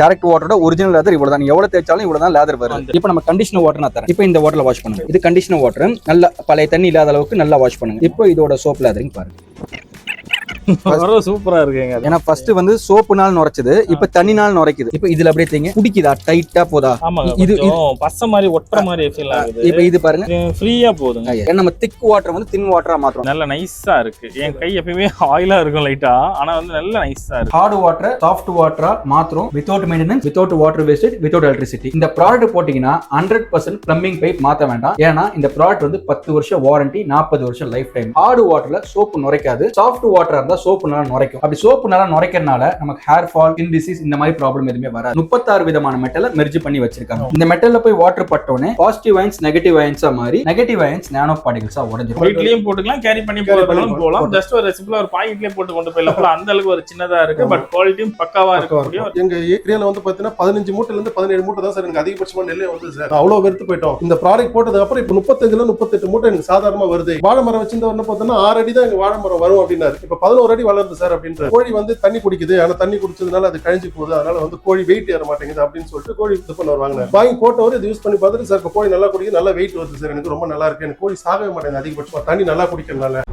Direct வாட்டரோட original leather இவ்வளவு தான் எவ்வளவு தேய்ச்சாலும் இவ்வளவு தான் லேதர் வரும் இப்போ நம்ம கண்டிஷனர் வாட்டர் நான் தரேன். இப்போ இந்த வாட்டர்ல வாஷ் பண்ணுங்க. இது கண்டிஷனர் வாட்டர் நல்ல பழைய தண்ணி இல்லாத அளவுக்கு நல்லா வாஷ் பண்ணுங்க. இப்போ இதோட சோப் லேதரிங் பாருங்க. சூப்பரா இருக்குங்க. ஏன்னா ஃபர்ஸ்ட் வந்து சோப்புனால் நுரைச்சது இப்போ தண்ணினால் நுரைக்குது. இப்போ இதுல அப்படியே தேங்க பிடிக்குதா டைட்டா போதா? இது- பசை மாதிரி ஒட்டுற மாதிரி ஃபீல் ஆகுது. இப்போ இது பாருங்க. ஃப்ரீயா போகுதுங்க ஏன்னா நம்ம திக் வாட்டர் வந்து தின் வாட்டரா மாத்துறோம். நல்ல நைஸா இருக்கு. என் கை எப்பயுமே ஆயிலா இருக்கும் லைட்டா ஆனா வந்து நல்ல நைஸா இருக்கு. ஹார்ட் வாட்டர் சாஃப்ட் வாட்டரா மாத்திரம் without maintenance without water wastage without electricity இந்த ப்ராடக்ட் போட்டீங்கன்னா ஹண்ட்ரட் பர்சன்ட் பிளம்பிங் பைப் மாத்த வேண்டாம். ஏன்னா இந்த ப்ராடக்ட் வந்து பத்து வருஷம் வாரண்டி நாற்பது வருஷம் லைஃப் டைம் ஹார்ட் வாட்டர்ல சோப்பு நுரைக்காது. சாஃப்ட் வாட்டரா இருந்தா சோப்பு நல்லா நுரைக்கும். அப்படி சோப்பு நல்லா நுரைக்கிறனால நமக்கு ஹேர் ஃபால் ஸ்கின் டிசீஸ் இந்த மாதிரி ப்ராப்ளம் எதுவுமே வராது. முப்பத்தாறு விதமான மெட்டலை மெர்ஜ் பண்ணி வச்சிருக்காங்க. இந்த மெட்டல்ல போய் வாட்டர் பட்டோனே பாசிட்டிவ் அயன்ஸ் நெகட்டிவ் அயன்ஸா மாறி நெகட்டிவ் அயன்ஸ் நானோ பார்ட்டிகல்ஸா உடஞ்சிரும். வீட்லயும் போட்டுக்கலாம் கேரி பண்ணி போகலாம் போகலாம். ஜஸ்ட் ஒரு சிம்பிளா ஒரு பாக்கெட்லயே போட்டு கொண்டு போயிடலாம். போல அந்த அளவுக்கு ஒரு சின்னதா இருக்கு பட் குவாலிட்டியும் பக்காவா ஒரு- எங்க ஏரியால வந்து பாத்தீங்கன்னா பதினஞ்சு மூட்டைல இருந்து பதினேழு மூட்டை தான் சார் எனக்கு அதிகபட்சமா நெல்லே வந்து சார். அவ்வளவு வெறுத்து போயிட்டோம். இந்த ப்ராடக்ட் போட்டதுக்கு அப்புறம் இப்ப முப்பத்தஞ்சுல முப்பத்தெட்டு மூட்டை எனக்கு சாதாரணமா வருது. வாழை மரம் வச்சிருந்த என்ன பார்த்தோம்னா ஆறு அடி தான் எங்க வாழை மரம் வரும் அப்படின்னாரு. இப்ப பதினோரு அடி வளருது சார் அப்படின்ற கோழி வந்து தண்ணி குடிக்குது. ஆனா தண்ணி குடிச்சதுனால அது கழிஞ்சு போகுது. அதனால வந்து கோழி வெயிட் ஏற மாட்டேங்குது அப்படின்னு சொல்லிட்டு கோழி இது பண்ண வருவாங்க வாங்கி போட்டவர் இது யூஸ் பண்ணி பார்த்துட்டு சார் இப்போ கோழி நல்லா குடிக்குது நல்லா வெயிட் வருது சார். எனக்கு ரொம்ப நல்லா இருக்கு. எனக்கு கோழி சாகவே மாட்டேங்குது அதிகபட்சமா. தண்ணி நல்லா குடிக்கிறதுனால.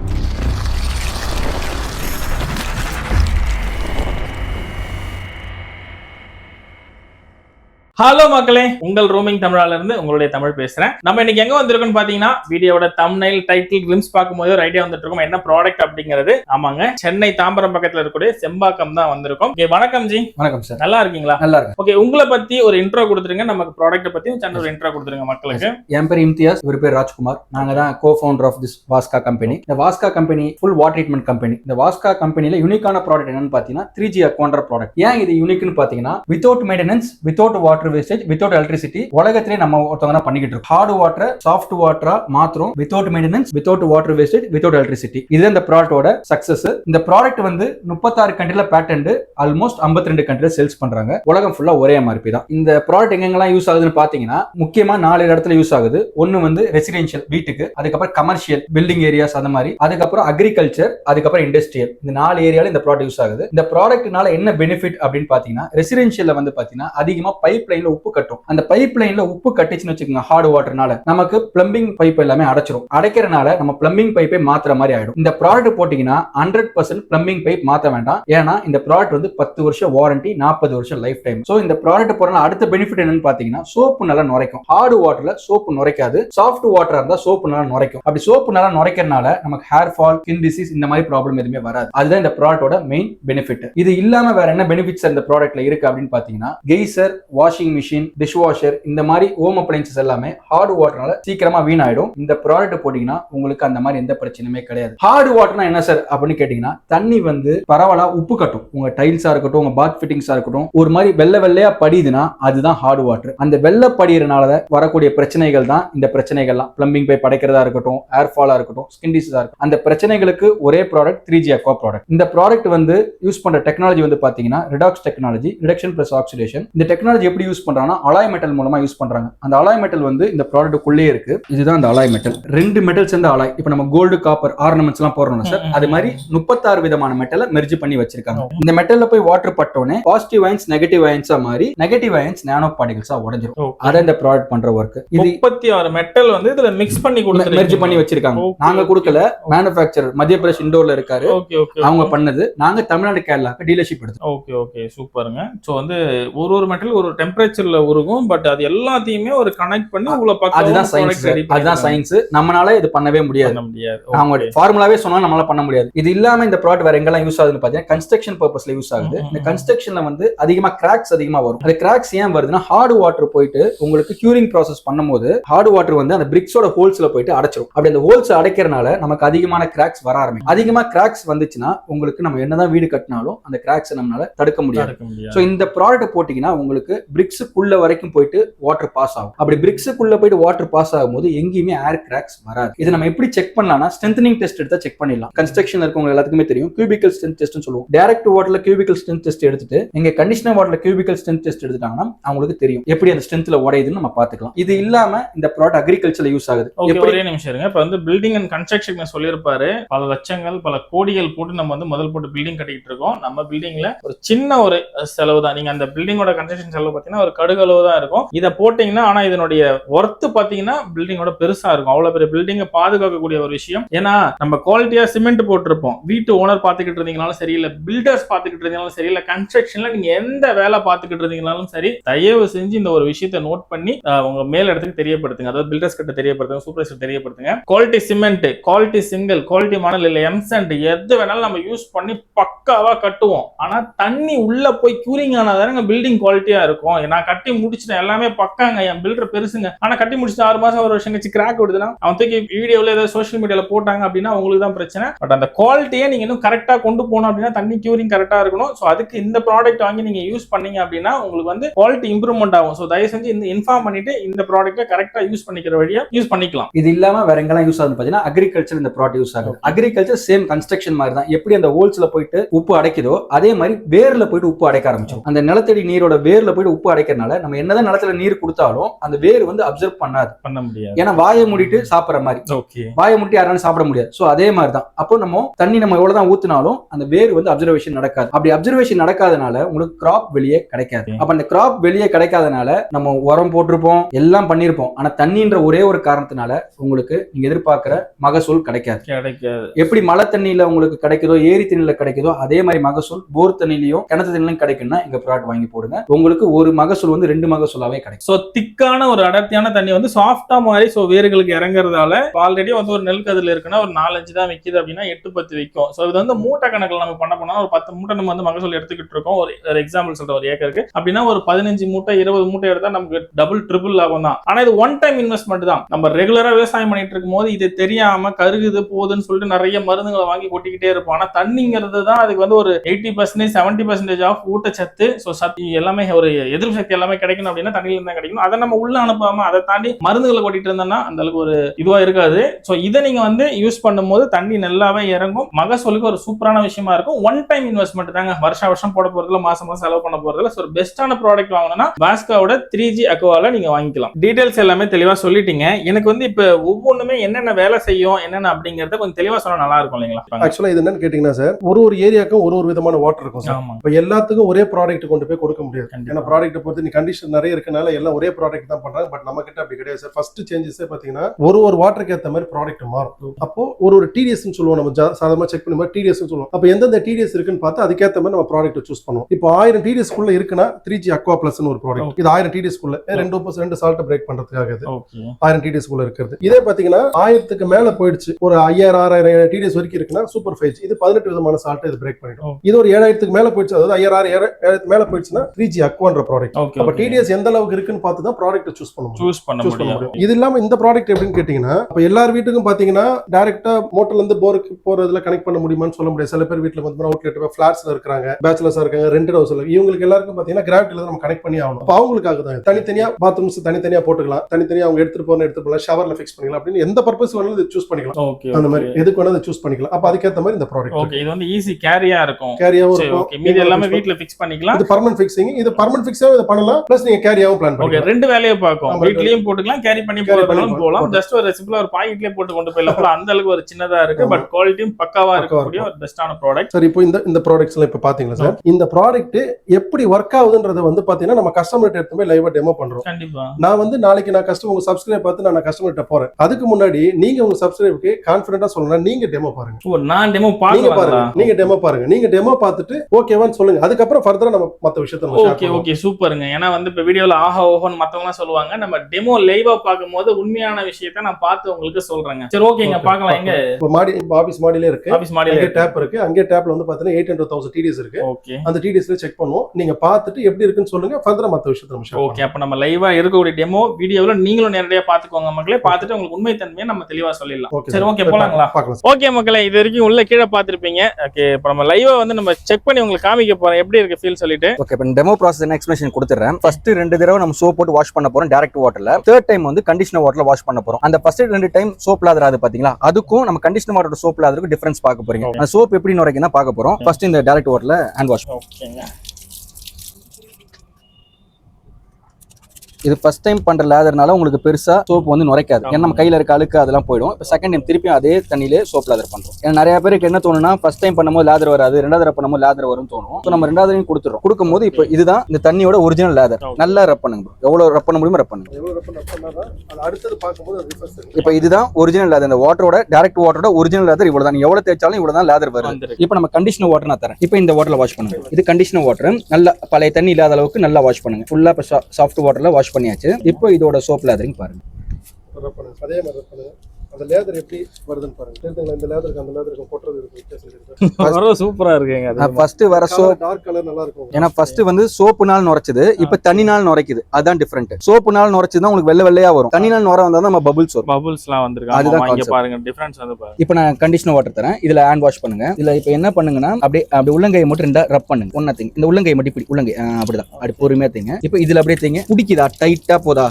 ஹலோ மக்களே உங்கள் ரோமிங் தமிழால இருந்து உங்களுடைய தமிழ் பேசுறேன். நம்ம இன்னைக்கு எங்க வந்திருக்கோம்னு பாத்தீங்கன்னா வீடியோட தம்னைல் டைட்டில் கிளிம்ஸ் பார்க்கும்போது ஒரு ஐடியா வந்துட்டு இருக்கோம். என்ன ப்ராடக்ட் அப்படிங்கிறது? ஆமாங்க சென்னை தாம்பரம் பக்கத்துல இருக்கக்கூடிய செம்பாக்கம் தான் வந்திருக்கோம். வணக்கம் ஜி. வணக்கம் சார். நல்லா இருக்கீங்களா? நல்லா இருக்கு ஓகே உங்களை பத்தி ஒரு இன்ட்ரோ கொடுத்துருங்க. நமக்கு ப்ராடக்ட்டை பத்தி சின்ன ஒரு இன்ட்ரோ கொடுத்துருங்க மக்களுக்கு. என் பேர் இம்தியாஸ் இவர் பேர் ராஜ்குமார். நாங்க தான் co founder of this Vasca company இந்த Vasca company full water treatment company இந்த வாஸ்கா கம்பெனில யூனிக்கான ப்ராடக்ட் என்னன்னு பாத்தீங்கன்னா த்ரீ ஜி அக்வாண்டர் ப்ராடக்ட் ஏன் இது யூனிக்னு பாத்தீங்கன்னா without maintenance without water wastage without electricity உலகத்திலே நம்ம ஒருத்தவங்க பண்ணிக்கிட்டு இருக்கோம்? ஹார்ட் வாட்டர் சாஃப்ட் வாட்டரா மாத்திரம் without maintenance without water wastage without electricity இது இந்த ப்ராடக்டோட சக்சஸ் இந்த ப்ராடக்ட் வந்து முப்பத்தாறு கண்ட்ரில பேட்டன்ட் ஆல்மோஸ்ட் 52 ரெண்டு கண்ட்ரில சேல்ஸ் பண்றாங்க. உலகம் ஃபுல்லா ஒரே மாதிரி தான். இந்த ப்ராடக்ட் எங்கெங்கெல்லாம் யூஸ் ஆகுதுன்னு பாத்தீங்கன்னா முக்கியமா நாலு இடத்துல யூஸ் ஆகுது. ஒன்னு வந்து ரெசிடென்ஷியல் வீட்டுக்கு அதுக்கப்புறம் கமர்ஷியல் பில்டிங் ஏரியாஸ் அந்த மாதிரி. அதுக்கப்புறம் அக்ரிகல்ச்சர் அதுக்கப்புறம் இண்டஸ்ட்ரியல் இந்த நாலு ஏரியால இந்த ப்ராடக்ட் யூஸ் ஆகுது. இந்த ப்ராடக்ட்னால என்ன பெனிஃபிட் அப்படின்னு பாத்தீங்கன்னா ரெசிடென்ஷியல்ல வந்து பாத்தீங்கன்னா அதிகமா பைப் லைன்ல உப்பு கட்டும். அந்த பைப் லைன்ல உப்பு கட்டிச்சுன்னு வச்சுக்கோங்க ஹார்ட் வாட்டர்னால நமக்கு பிளம்பிங் பைப் எல்லாமே அடைச்சிரும். அடைக்கிறனால நம்ம பிளம்பிங் பைப்பை மாத்துற மாதிரி ஆயிடும். இந்த ப்ராடக்ட் போட்டீங்கன்னா ஹண்ட்ரட் பர்சன்ட் பிளம்பிங் பைப் மாத்த வேண்டாம். ஏன்னா இந்த ப்ராடக்ட் வந்து பத்து வருஷம் வாரண்டி நாற்பது வருஷம் லைஃப் டைம் ஸோ இந்த ப்ராடக்ட் போறனால அடுத்த பெனிஃபிட் என்னன்னு பாத்தீங்கன்னா சோப்பு நல்லா நுரைக்கும். ஹார்ட் வாட்டர்ல சோப்பு நுரைக்காது. சாஃப்ட் வாட்டரா இருந்தா சோப்பு நல்லா நுரைக்கும். அப்படி சோப்பு நல்லா நுரைக்கிறனால நமக்கு ஹேர் ஃபால் ஸ்கின் டிசீஸ் இந்த மாதிரி ப்ராப்ளம் எதுவுமே வராது. அதுதான் இந்த ப்ராடக்டோட மெயின் பெனிஃபிட் இது இல்லாம வேற என்ன பெனிஃபிட்ஸ் இந்த ப்ராடக்ட்ல இருக்கு அப்படின்னு பாத்தீங்கன்னா geyser washing machine dish washer இந்த மாதிரி ஹோம் அப்ளைன்சஸ் எல்லாமே ஹார்ட் வாட்டர்னால சீக்கிரமா வீணாயிடும். இந்த ப்ராடக்ட் போட்டீங்கன்னா உங்களுக்கு அந்த மாதிரி எந்த பிரச்சனையுமே கிடையாது. ஹார்ட் வாட்டர்னா என்ன சார் அப்படின்னு கேட்டீங்கன்னா தண்ணி வந்து பரவலா உப்பு கட்டும். உங்க டைல்ஸா இருக்கட்டும் உங்க பாத் ஃபிட்டிங்ஸா இருக்கட்டும் ஒரு மாதிரி வெள்ளை வெள்ளையா படியுதுன்னா அதுதான் ஹார்ட் வாட்டர் அந்த வெள்ளை படியறனால வரக்கூடிய பிரச்சனைகள் தான் இந்த பிரச்சனைகள்லாம். பிளம்பிங் போய் படைக்கிறதா இருக்கட்டும் ஏர் ஃபாலா இருக்கட்டும் ஸ்கின் டிசீஸா இருக்கும் அந்த பிரச்சனைகளுக்கு ஒரே product three G Aqua product இந்த ப்ராடக்ட் வந்து யூஸ் பண்ற டெக்னாலஜி வந்து பாத்தீங்கன்னா redox technology reduction plus oxidation இந்த டெக்னாலஜி எப்படி யூஸ் பண்றாங்கன்னா அலாய் மெட்டல் மூலமா யூஸ் பண்றாங்க. அந்த அலாய் மெட்டல் வந்து இந்த ப்ராடக்ட்டுக்குள்ளே இருக்கு. இதுதான் அந்த அலாய் மெட்டல் ரெண்டு மெட்டல் சேர்ந்த அலாய் இப்போ நம்ம கோல்டு காப்பர் ஆர்னமெண்ட்ஸ் எல்லாம் போடுறோம் சார் அது மாதிரி முப்பத்தாறு விதமான மெட்டலை மெர்ஜ் பண்ணி வச்சிருக்காங்க. இந்த மெட்டல்ல போய் வாட்டர் பட்டோனே பாசிட்டிவ் அயன்ஸ் நெகட்டிவ் அயன்ஸா மாறி நெகட்டிவ் அயன்ஸ் நானோ பார்ட்டிகல்ஸா உடஞ்சிரும். அதான் இந்த ப்ராடக்ட் பண்ற ஒர்க் இது முப்பத்தி ஆறு மெட்டல் வந்து இதுல மிக்ஸ் பண்ணி மெர்ஜ் பண்ணி வச்சிருக்காங்க. நாங்க. கொடுக்கல. மேனுஃபேக்சர் மத்திய பிரதேஷ் இண்டோர்ல இருக்காரு. அவங்க பண்ணது. நாங்க தமிழ்நாடு கேரளாக்கு டீலர்ஷிப் எடுத்தோம். Okay okay. சூப்பருங்க. ஸோ வந்து ஒரு ஒரு மெட்டல் ஒரு டெம்பரேச்சர்ல உருகும் பட் அது எல்லாத்தையுமே ஒரு கனெக்ட் பண்ணி உங்களை அதுதான் சயின்ஸ் அதுதான் சயின்ஸ் நம்மளால இது பண்ணவே முடியாது. முடியாது. அவங்க. ஃபார்முலாவே சொன்னா நம்மளால பண்ண முடியாது. இது இல்லாம இந்த ப்ராடக்ட் வேற எங்கெல்லாம் யூஸ் ஆகுதுன்னு பாத்தீங்கன்னா கன்ஸ்ட்ரக்ஷன் பர்பஸ்ல யூஸ் ஆகுது. இந்த. கன்ஸ்ட்ரக்ஷன்ல வந்து அதிகமா கிராக்ஸ் அதிகமா வரும். அந்த கிராக்ஸ் ஏன் வருதுன்னா ஹார்ட் வாட்டர் போயிட்டு உங்களுக்கு கியூரிங் ப்ராசஸ் பண்ணும்போது ஹார்ட் வாட்டர் வந்து அந்த பிரிக்ஸோட ஹோல்ஸ்ல போயிட்டு அடைச்சிரும். அப்படி அந்த ஹோல்ஸ் அடைக்கிறனால நமக்கு அதிகமான கிராக்ஸ் வர ஆரம்பிக்கும். அதிகமா கிராக்ஸ் வந்துச்சுன்னா உங்களுக்கு நம்ம என்னதான் வீடு கட்டினாலும் அந்த கிராக்ஸ் நம்மளால தடுக்க முடியாது. ஸோ இந்த ப்ராடக்ட் போட்டீங்கன்னா உங்களுக்கு பிரிக்ஸ் பிரிக்ஸுக்குள்ள வரைக்கும் போயிட்டு வாட்டர் பாஸ் ஆகும். அப்படி பிரிக்ஸுக்குள்ள போயிட்டு வாட்டர் பாஸ் ஆகும்போது எங்கேயுமே ஏர் கிராக்ஸ் வராது. இதை நம்ம எப்படி செக் பண்ணலாம்னா ஸ்ட்ரென்தனிங் டெஸ்ட் எடுத்தா செக் பண்ணிடலாம். கன்ஸ்ட்ரக்ஷன் இருக்கவங்க எல்லாத்துக்குமே தெரியும். கியூபிக்கல் ஸ்ட்ரென்த் டெஸ்ட்னு சொல்லுவோம். டைரக்ட் வாட்டர்ல கியூபிக்கல் ஸ்ட்ரென்த் டெஸ்ட் எடுத்துட்டு எங்க கண்டிஷனர் வாட்டர்ல கியூபிக்கல் ஸ்ட்ரென்த் டெஸ்ட் எடுத்துட்டாங்கன்னா அவங்களுக்கு தெரியும். எப்படி அந்த ஸ்ட்ரென்த்ல உடையுதுன்னு நம்ம பாத்துக்கலாம் இது இல்லாம இந்த ப்ராடக்ட் அக்ரிகல்ச்சர்ல யூஸ் ஆகுது. ஒரே நிமிஷம் இருங்க. இப்ப வந்து பில்டிங் அண்ட் கன்ஸ்ட்ரக்ஷன் சொல்லியிருப்பாரு. பல லட்சங்கள் பல கோடிகள் போட்டு நம்ம வந்து முதல் போட்டு பில்டிங் கட்டிட்டு இருக்கோம். நம்ம பில்டிங்ல ஒரு சின்ன ஒரு செலவு தான் நீங்க அந்த பில்டிங்கோட கன்ஸ்ட்ரக்ஷன் செலவு பாத்தீங்கன்னா ஒரு கடுகளவு தான் இருக்கும். இதை போட்டீங்கன்னா ஆனா இதனுடைய ஒர்த் பாத்தீங்கன்னா பில்டிங்கோட பெருசா இருக்கும். அவ்வளவு பெரிய பில்டிங்கை பாதுகாக்கக்கூடிய ஒரு விஷயம். ஏன்னா நம்ம குவாலிட்டியா சிமெண்ட் போட்டிருப்போம். வீட்டு ஓனர் பாத்துக்கிட்டு இருந்தீங்கனாலும் சரி பில்டர்ஸ் பாத்துக்கிட்டு இருந்தீங்கனாலும் சரி இல்லை கன்ஸ்ட்ரக்ஷன்ல நீங்க எந்த வேலை பாத்துக்கிட்டு இருந்தீங்கனாலும் சரி தயவு செஞ்சு இந்த ஒரு விஷயத்தை நோட் பண்ணி உங்க மேல் இடத்துக்கு தெரியப்படுத்துங்க. அதாவது பில்டர்ஸ் கிட்ட தெரியப்படுத்துங்க சூப்பர்வைசர் தெரியப்படுத்துங்க. Quality cement quality single quality மணல் இல்ல எம்சண்ட் எது வேணாலும் நம்ம யூஸ் பண்ணி பக்காவா கட்டுவோம். ஆனா தண்ணி உள்ள போய் கியூரிங் ஆனால் தானே பில்டிங் குவாலிட்டியா இருக்கும். நான் கட்டி முடிச்சிட்டேன். எல்லாமே பக்காங்க. என் பில்டர் பெருசுங்க. ஆனா கட்டி முடிச்சுட்டு ஆறு மாசம் ஒரு வருஷம் கழிச்சு கிராக் விடுதுன்னா அவன் தூக்கி வீடியோல ஏதாவது சோஷியல் மீடியால போட்டாங்க அப்படின்னா உங்களுக்கு தான் பிரச்சனை. பட் அந்த குவாலிட்டியை நீங்க இன்னும் கரெக்டா கொண்டு போகணும் அப்படின்னா தண்ணி கியூரிங் கரெக்டா இருக்கணும். ஸோ அதுக்கு இந்த ப்ராடக்ட் வாங்கி நீங்க யூஸ் பண்ணீங்க அப்படின்னா உங்களுக்கு வந்து குவாலிட்டி இம்ப்ரூவ்மெண்ட் ஆகும். ஸோ தயவு செஞ்சு இந்த இன்ஃபார்ம் பண்ணிட்டு இந்த ப்ராடக்ட்டை கரெக்டா யூஸ் பண்ணிக்கிற வழியா யூஸ் பண்ணிக்கலாம். இது இல்லாம வேற எங்கெல்லாம் யூஸ் ஆகுது பாத்தீங்கன்னா அக்ரிகல்ச்சர் இந்த ப்ராடக்ட் யூஸ் ஆகுது. அக்ரிகல்ச்சர் சேம் கன்ஸ்ட்ரக்ஷன் மாதிரி தான் எப்படி அந்த ஹோல்ஸ்ல போயிட்டு உப்பு அடைக்குதோ அதே மாதிரி வேர்ல போயிட்டு உப்பு அடைக்க ஆரம்பிச்சோம் அந்த நிலத்தடி நீரோட வேர்ல போயிட்டு உப்பு அடைக்கிறதுனால நம்ம என்னதான் நிலத்துல நீர் கொடுத்தாலும் அந்த வேர் வந்து அப்சர்வ் பண்ணாது. பண்ண முடியாது. ஏன்னா வாயை மூடிட்டு சாப்பிடுற மாதிரி. ஓகே. வாயை மூடி யாராலும் சாப்பிட முடியாது. சோ அதே மாதிரி தான் அப்போ நம்ம தண்ணி நம்ம எவ்வளவுதான் ஊத்தினாலும் அந்த வேர் வந்து அப்சர்வேஷன் நடக்காது. அப்படி அப்சர்வேஷன் நடக்காதனால உங்களுக்கு கிராப் வெளியே கிடைக்காது. அப்ப அந்த கிராப் வெளியே கிடைக்காதனால நம்ம உரம் போட்டிருப்போம் எல்லாம் பண்ணியிருப்போம். ஆனா தண்ணின்ற ஒரே ஒரு காரணத்தினால உங்களுக்கு நீங்க எதிர்பார்க்கிற மகசூல் கிடைக்காது. கிடைக்காது. எப்படி மழை தண்ணியில உங்களுக்கு கிடைக்குதோ ஏரி தண்ணியில கிடைக்குதோ அதே மாதிரி மகசூல் போர் தண்ணிலையும் கிணத்து தண்ணிலையும் கிடைக்கும்னா எங்க ப்ராடக்ட் வாங்கி போடுங்க. உங்களுக்கு ஒரு மகசூல் வந்து ரெண்டு மகசூலாவே கிடைக்கும். ஸோ திக்கான ஒரு அடர்த்தியான தண்ணி வந்து சாஃப்டா மாதிரி ஸோ வேர்களுக்கு இறங்குறதால ஆல்ரெடி வந்து ஒரு நெல் கதில் இருக்குன்னா ஒரு நாலஞ்சு தான் விற்கிது அப்படின்னா எட்டு பத்து விற்கும் ஸோ இது வந்து மூட்டை கணக்கில் நம்ம பண்ண போனால் ஒரு பத்து மூட்டை நம்ம வந்து மகசூல் எடுத்துக்கிட்டு இருக்கோம். ஒரு ஒரு எக்ஸாம்பிள் சொல்ற ஒரு ஏக்கருக்கு அப்படின்னா ஒரு பதினஞ்சு மூட்டை இருபது மூட்டை எடுத்தா நமக்கு டபுள் ட்ரிபிள் லாபம் தான் ஆனா இது ஒன் டைம் இன்வெஸ்ட்மெண்ட் தான். நம்ம ரெகுலரா விவசாயம் பண்ணிட்டு இருக்கும் போது இது தெரியாம கருகுது போகுதுன்னு சொல்லிட்டு நிறைய மருந்துகளை வாங்கி கொட்டிக்கிட்டே இருப்போம். ஆனா தண்ணிங்கிறது தான் அதுக்கு வந்து ஒரு eighty percentage seventy percentage of ஊட்டச்சத்து. ஸோ சத்து எல்லாமே ஒரு எதிர்ப்பு சக்தி எல்லாமே கிடைக்கணும் அப்படின்னா தண்ணியில இருந்தா கிடைக்கும் அதை நம்ம உள்ள அனுப்பாம அதை தாண்டி மருந்துகளை கொட்டிட்டு இருந்தோம்னா அந்த அளவுக்கு ஒரு இதுவா இருக்காது. ஸோ இதை நீங்க வந்து யூஸ் பண்ணும்போது தண்ணி நல்லாவே இறங்கும். மகசூலுக்கு ஒரு சூப்பரான விஷயமா இருக்கும். ஒன் டைம் இன்வெஸ்ட்மெண்ட் தாங்க. வருஷம் வருஷம் போட போறதுல மாசம் மாசம் செலவு பண்ண போறதுல. ஸோ ஒரு பெஸ்ட்டான ப்ராடக்ட் வாங்கணும்னா பாஸ்காவோட த்ரீ ஜி அக்வால நீங்க வாங்கிக்கலாம். டீடைல்ஸ் எல்லாமே தெளிவா சொல்லிட்டீங்க. எனக்கு வந்து இப்ப ஒவ்வொன்றுமே என்னென்ன வேலை செய்யும் என்னென்ன அப்படிங்கறத கொஞ்சம் தெளிவா சொன்னா நல்லா இருக்கும் இல்லைங்களா? ஆக்சுவலா இது என்னன்னு கேட்டீங்கன்னா சார் ஒரு ஒரு ஏரியாக்கும் ஒரு ஒரு விதமான வாட்டர் இருக்கும் சார் இப்ப எல்லாத்துக்கும் ஒரே ப்ராடக்ட் கொண்டு போய் கொடுக்க முடியாது. ஏன்னா ப்ராடக்ட் பொறுத்து நீ கண்டிஷன் நிறைய இருக்கனால எல்லாம் ஒரே ப்ராடக்ட் தான் பண்றாங்க. பட் நம்ம கிட்ட அப்படி கிடையாது சார் ஃபர்ஸ்ட் சேஞ்சஸே பாத்தீங்கன்னா ஒரு ஒரு வாட்டருக்கு ஏத்த மாதிரி ப்ராடக்ட் மாறும். அப்போ ஒரு ஒரு டிடிஎஸ் சொல்லுவோம். நம்ம சாதாரணமா செக் பண்ணும்போது டிடிஎஸ் சொல்லுவோம். அப்போ எந்தெந்த டிடிஎஸ் இருக்குன்னு பார்த்து அதுக்கேத்த மாதிரி நம்ம ப்ராடக்ட் சூஸ் பண்ணுவோம். இப்போ ஆயிரம் டிடிஎஸ் குள்ள இருக்குன்னா த்ரீ ஜி அக்வா பிளஸ் ஒரு ப்ராடக்ட் இது ஆயிரம் டிடிஎஸ் குள்ள ரெண்டு ரெண்டு சால்ட் பிரேக் பண்றதுக்காக இது? ஆயிரம் டிடிஎஸ் குள்ள இருக்கிறது. இதே பாத்தீங்கன்னா ஆயிரத்துக்கு மேல போயிடுச்சு. ஒரு ஐயாயிரம் ஆறாயிரம் டிடிஎஸ் வரைக்கும் இருக்குன்னா சூப்பர் ஃபைவ் இது பதினெட்டு விதமான சால்ட் இது பிரேக் பண்ணிடும். இது ஒரு ஏழாயிரத்துக்கு மேல போயிடுச்சு. அதாவது ஐயாயிரம் ஆறு ஏழாயிரத்துக்கு மேல போயிடுச்சுன்னா த்ரீ ஜி அக்வான்ற ப்ராடக்ட் அப்ப டிடிஎஸ் எந்த அளவுக்கு இருக்குன்னு பார்த்து தான் ப்ராடக்ட் சூஸ் பண்ண சூஸ் பண்ண முடியும். இது இல்லாம இந்த ப்ராடக்ட் எப்படின்னு கேட்டீங்கன்னா இப்ப எல்லார் வீட்டுக்கும் பாத்தீங்கன்னா டைரக்டா மோட்டர்ல இருந்து போருக்கு போறதுல கனெக்ட் பண்ண முடியுமான்னு சொல்ல முடியாது. சில பேர் வீட்டுல வந்து அவுட்லெட் ஃபிளாட்ஸ்ல இருக்காங்க பேச்சுலர்ஸா இருக்காங்க ரெண்டட் ஹவுஸ்ல இவங்களுக்கு எல்லாருக்கும் பாத்தீங்கன்னா கிராவிட்டில நம்ம கனெக்ட் பண்ணி ஆகணும். அப்ப அவங்களுக்காக தான். தனித்தனியா பாத்ரூம்ஸ் தனித்தனியா போட்டுக்கலாம். தனித்தனியா அவங்க எடுத்துட்டு போன எடுத்துட்டு போகலாம். ஷவர்ல ஃபிக்ஸ் பண்ணிக்கலாம். அப்படின்னு எந்த பர்பஸ் வேணாலும் இது சூஸ் பண்ணிக்கலாம். அந்த மாதிரி. எதுக்கு வேணாலும் சூஸ் பண்ணிக்கலாம். அப்ப அதுக்கேத்த மாதிரி இந்த ப்ராடக்ட் ஓகே இது வந்து ஈஸி கேரியா இருக்கும். கேரியாவும் இருக்கும். மீதி எல்லாமே வீட்ல ஃபிக்ஸ் பண்ணிக்கலாம். இது பர்மனன்ட் ஃபிக்ஸிங் இது பர்மனன்ட் ஃபிக்ஸாவும் இதை பண்ணலாம் பிளஸ் நீங்க கேரியாவும் பிளான் ஓகே ரெண்டு வேலையை பார்க்கும். வீட்லயும் போட்டுக்கலாம் கேரி பண்ணி போறதுனாலும் போகலாம். ஜஸ்ட் ஒரு சிம்பிளா ஒரு பாக்கெட்லயே போட்டு கொண்டு போயிடலாம் அந்த அளவுக்கு ஒரு சின்னதா இருக்கு. பட் குவாலிட்டியும் பக்காவா இருக்கக்கூடிய ஒரு பெஸ்டான ப்ராடக்ட் சார் இப்போ இந்த இந்த ப்ராடக்ட்ஸ் எல்லாம் இப்போ பாத்தீங்களா சார் இந்த ப்ராடக்ட் எப்படி ஒர்க் ஆகுதுன்றத வந்து பாத்தீங்கன்னா நம்ம கஸ்டமர்கிட்ட எடுத்து போய் லைவா டெமோ பண்றோம். கண்டிப்பா. நான் வந்து நாளைக்கு நான் கஸ்டமர் உங்க சப்ஸ்கிரைப் பார்த்து நான் கஸ்டமர்கிட்ட போறேன். அதுக்கு முன்னாடி நீங்க உங்க சப்ஸ்கிரைபுக்கு கான்பிடண்டா சொல்லணும் நீங்க டெமோ பாருங்க. நான் டெமோ பாக்கலாங்களா பாருங்க. நீங்க டெமோ பாருங்க. நீங்க டெமோ பார்த்துட்டு ஓகேவான்னு சொல்லுங்க. அதுக்கப்புறம் ஃபர்தரா நம்ம மத்த விஷயத்த share ஓகே பண்ணுவோம். சூப்பருங்க ஏன்னா வந்து இப்ப வீடியோல ஆஹா ஓஹோன்னு மத்தவங்க எல்லாம் சொல்லுவாங்க. நம்ம டெமோ லைவா பார்க்கும்போது உண்மையான விஷயத்த நான் பார்த்து உங்களுக்கு சொல்றேங்க. சரி ஓகேங்க பார்க்கலாம். எங்க இப்போ மாடி இப்போ ஆபீஸ் மாடியிலே இருக்கு. ஆபீஸ் மாடியில டேப் இருக்கு. அங்கே டேப்ல வந்து பாத்தீங்கன்னா எயிட் ஹண்ட்ரட் தௌசண்ட் டிடிஎஸ் இருக்கு. ஓகே அந்த டிடிஎஸ்ல செக் பண்ணுவோம். நீங்க பார்த்துட்டு எப்படி இருக்குன்னு சொல்லுங்க. ஃபர்தரா மத்த விஷயத்த நம்ம ஓகே அப்ப நம்ம லைவா இருக்கக்கூடிய டெமோ வீடியோல நீங்களும் நேரடியா பாத்துக்கோங்க மக்களே. பார்த்துட்டு உங்களுக்கு உண்மை தன்மையை நம்ம தெளிவா சொல்லிடலாம். சரி ஓகே போலாங்களா? பார்க்கலாம் ஓகே மக்களே இது வரைக்கும் உள்ள கீழே பார்த்திருப்பீங்க. ஓகே இப்போ நம்ம லைவா வந்து நம்ம செக் பண்ணி உங்களுக்கு காமிக்க போறோம் எப்படி இருக்கு ஃபீல் சொல்லிட்டு. ஓகே இப்போ டெமோ ப்ராசஸ் என்ன எக்ஸ்பிளேஷன் கொடுத்துறேன் ஃபர்ஸ்ட் ரெண்டு தடவை நம்ம சோப் போட்டு வாஷ் பண்ண போறோம் டேரக்ட் வாட்டர்ல தேர்ட் டைம் வந்து கண்டிஷனர் வாட்டர்ல வாஷ் பண்ண போறோம். அந்த ஃபர்ஸ்ட் ரெண்டு டைம் சோப் லாதராது பாத்தீங்களா? அதுக்கும் நம்ம கண்டிஷனர் வாட்டரோட சோப் லாதருக்கு டிஃபரன்ஸ் பார்க்க போறீங்க. அந்த சோப் எப்படி நுரைக்கும் தான் பார்க்க போறோம். ஃபர்ஸ்ட் இந்த டேரக்ட் வாட்டர்ல ஹேண்ட் வாஷ் ஓகேங்க இது ஃபர்ஸ்ட் டைம் பண்ற லேதர்னால உங்களுக்கு பெருசா சோப் வந்து நுரைக்காது. ஏன்னா நம்ம கையில இருக்க அழுக்கு அதெல்லாம் போயிடும். இப்போ செகண்ட் டைம் திருப்பியும் அதே தண்ணியிலே சோப் லேதர் பண்றோம். ஏன்னா நிறைய பேருக்கு என்ன தோணும்னா ஃபர்ஸ்ட் டைம் பண்ணும்போது லேதர் வராது ரெண்டாவது தடவை பண்ணும்போது லேதர் வரும்னு தோணும். ஸோ நம்ம ரெண்டாவது டைம் கொடுத்துறோம் கொடுக்கும்போது இப்போ இதுதான் இந்த தண்ணியோட ஒரிஜினல் லேதர். நல்லா ரப் பண்ணுங்க bro. எவ்வளவு ரப் பண்ண முடியுமோ ரப் பண்ணுங்க. ரப் இப்போ இதுதான் ஒரிஜினல் லேதர் இந்த வாட்டரோட டேரக்ட் வாட்டரோட ஒரிஜினல் லேதர் இவ்வளவு தான் நீ எவ்வளவு தேய்ச்சாலும் இவ்வளவு தான் லேதர் வரும் இப்போ நம்ம கண்டிஷனர் வாட்டர் நான் தரேன். இப்போ இந்த வாட்டர்ல வாஷ் பண்ணுங்க. இது கண்டிஷனர் வாட்டர் நல்லா பழைய தண்ணி இல்லாத அளவுக்கு நல்லா வாஷ் பண்ணுங்க. ஃபுல்லா இப்போ சாஃப்ட் வாட்டர்ல வாஷ் பண்ணியாச்சு. இப்போ இதோட சோப் லேதரிங் பாருங்க. அந்த லேதர் எப்படி வருதுன்னு பாருங்க. தெரிஞ்சுங்களா இந்த லேதருக்கு அந்த லேதருக்கு போட்டுறது இருக்கு வித்தியாசம் இருக்கு ரொம்ப சூப்பரா இருக்குங்க அது ஃபர்ஸ்ட் வர சோப் டார்க் கலர் நல்லா இருக்கும். ஏன்னா ஃபர்ஸ்ட் வந்து சோப்பு நாள் நுரைச்சது இப்ப தண்ணி நாள் நுரைக்குது. அதான் டிஃபரெண்ட் சோப்பு நாள் நுரைச்சது உங்களுக்கு வெள்ளை வெள்ளையா வரும். தண்ணி நாள் நுர வந்தா தான் நம்ம பபுள்ஸ் வரும். பபுள்ஸ்லாம் வந்திருக்கு. அதுதான் இங்க. பாருங்க டிஃபரன்ஸ் வந்து பாருங்க. இப்போ நான் கண்டிஷனர் வாட்டர் தரேன். இதுல ஹேண்ட் வாஷ் பண்ணுங்க. இதுல இப்போ என்ன பண்ணுங்கன்னா அப்படியே அப்படி உள்ளங்கையை மட்டும் ரெண்டா ரப் பண்ணுங்க. ஒன்னா திங்க. இந்த உள்ளங்கையை மட்டும் இப்படி உள்ளங்கை. அப்படிதான். அப்படி பொறுமையா திங்க. இப்போ இதுல அப்படியே திங்க. பிடிக்குதா? டைட்டா போதா?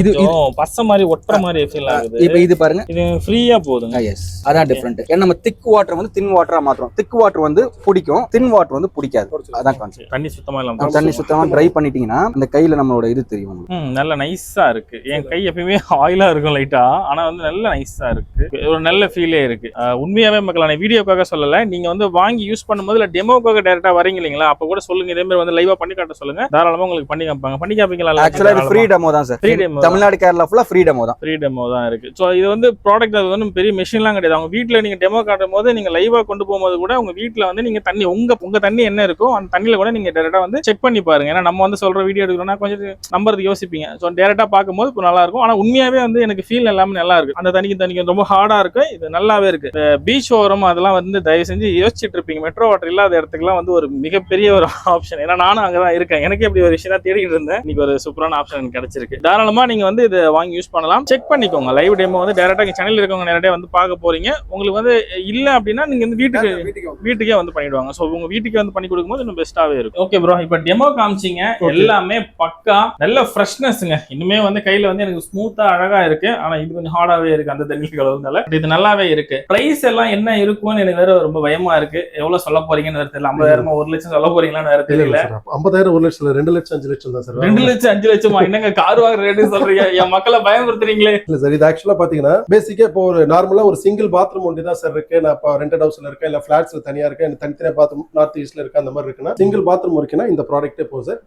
இது- பச மாதிரி ஒட்டுற மாதிரி ஃபீல் ஆகுது. இப்போ இது பாருங்க. ஃப்ரீயா போகுதுங்க எஸ் அதான் டிஃபரெண்ட் ஏன்னா நம்ம திக் வாட்டர் வந்து தின் வாட்டரா மாத்துறோம். திக் வாட்டர் வந்து பிடிக்கும். தின் வாட்டர் வந்து பிடிக்காது. அதான் கான்செப்ட் தண்ணி சுத்தமா இல்லாம தண்ணி சுத்தமா ட்ரை பண்ணிட்டீங்கன்னா அந்த கையில நம்மளோட இது தெரியும் நல்ல நைஸா இருக்கு. என் கை எப்பயுமே ஆயிலா இருக்கும் லைட்டா ஆனா வந்து நல்ல நைஸா இருக்கு. ஒரு நல்ல ஃபீலே இருக்கு. உண்மையாவே மக்கள் நான் வீடியோக்காக சொல்லல. நீங்க வந்து வாங்கி யூஸ் பண்ணும்போது இல்ல டெமோக்காக டேரக்டா வரீங்க இல்லைங்களா? அப்ப கூட சொல்லுங்க. இதே மாதிரி வந்து லைவா பண்ணி காட்ட சொல்லுங்க. தாராளமா உங்களுக்கு பண்ணி காமிப்பாங்க. பண்ணி காமிங்களா ஆக்சுவலா இது ஃப்ரீ டெமோ தான் சார் demo தான். தமிழ்நாடு கேரளா ஃபுல்லா ஃப்ரீ டெமோ தான். ஃப்ரீ டெமோ தான் இருக்கு. ஸோ இது வந்து ப்ராடக்ட் அது வந்து பெரிய மிஷின்லாம் கிடையாது. அவங்க வீட்டில் நீங்கள் டெமோ காட்டும் போது நீங்கள் லைவாக கொண்டு போகும்போது கூட உங்கள் வீட்டில் வந்து நீங்கள் தண்ணி உங்கள் உங்கள் தண்ணி என்ன இருக்கோ அந்த தண்ணியில் கூட நீங்கள் டேரெக்டாக வந்து செக் பண்ணி பாருங்க. ஏன்னா நம்ம வந்து சொல்கிற வீடியோ எடுக்கிறோம்னா கொஞ்சம் நம்புறதுக்கு யோசிப்பீங்க. ஸோ டேரெக்டாக பார்க்கும்போது இப்போ நல்லா இருக்கும். ஆனால் உண்மையாகவே வந்து எனக்கு ஃபீல் எல்லாமே நல்லா இருக்கு. அந்த தண்ணிக்கு தண்ணிக்கு ரொம்ப ஹார்டாக இருக்கு. இது நல்லாவே இருக்கு. பீச் ஓரம் அதெல்லாம் வந்து தயவு செஞ்சு யோசிச்சுட்டு இருப்பீங்க. மெட்ரோ வாட்டர் இல்லாத இடத்துக்குலாம் வந்து ஒரு மிகப்பெரிய ஒரு ஆப்ஷன் ஏன்னா நானும் அங்கே தான் இருக்கேன். எனக்கு இப்படி ஒரு விஷயம் தான் தேடிட்டு இருந்தேன். இன்னைக்கு ஒரு சூப்பரான ஆப்ஷன் எனக்கு கிடைச்சிருக்கு. தாராளமாக நீங்கள் வந்து இதை வாங்கி யூஸ் பண்ணலாம். செக் பண்ணிக்கோங்க. லைவ் டெமோ வந்து டேரக்டா சேனல் இருக்கவங்க நேரடியாக வந்து பார்க்க போறீங்க. உங்களுக்கு வந்து இல்ல அப்படின்னா நீங்க வந்து வீட்டுக்கு வீட்டுக்கு வந்து. வீட்டுக்கே வந்து பண்ணிடுவாங்க. ஸோ உங்க வீட்டுக்கே வந்து பண்ணி கொடுக்கும்போது இன்னும் பெஸ்ட்டாவே இருக்கும். ஓகே ப்ரோ இப்போ டெமோ காமிச்சிங்க. எல்லாமே பக்கா நல்ல ஃப்ரெஷ்னஸ்ங்க இன்னுமே வந்து கையில வந்து எனக்கு ஸ்மூத்தா அழகா இருக்கு. ஆனா இது கொஞ்சம் ஹார்டாவே இருக்கு அந்த தண்ணி கலவுனால இது நல்லாவே இருக்கு. பிரைஸ் எல்லாம் என்ன இருக்கும்னு எனக்கு வேற ரொம்ப பயமா இருக்கு. எவ்வளவு சொல்ல போறீங்கன்னு வேற தெரியல. ஐம்பதாயிரமா ஒரு லட்சம் சொல்ல போறீங்களான்னு வேற இல்ல தெரியல. ஐம்பதாயிரம் ஒரு லட்சம் ரெண்டு லட்சம் அஞ்சு லட்சம் தான் சார் ரெண்டு லட்சம் அஞ்சு லட்சமா? என்னங்க கார் வாங்குற ரேட்டு சொல்றீங்க? என் மக்களை பயமுறுத்துறீங்களே. இல்ல சார் இது ஆக்சுவலா பாத்தீங்கன்னா பேசிக்கா இப்போ ஒரு நார்மலா ஒரு சிங்கிள் பாத்ரூம் ஒண்டி தான் சார் இருக்கு. நான் இப்போ ரெண்டட் ஹவுஸ்ல இருக்கேன் இல்ல பிளாட்ஸ்ல தனியா இருக்கேன் எனக்கு தனித்தனியா பாத்ரூம் நார்த் ஈஸ்ட்ல இருக்கு அந்த மாதிரி இருக்குன்னா சிங்கிள் பாத்ரூம் இருக்குன்னா இந்த ப்ராடக்ட்டே போகுது சார்.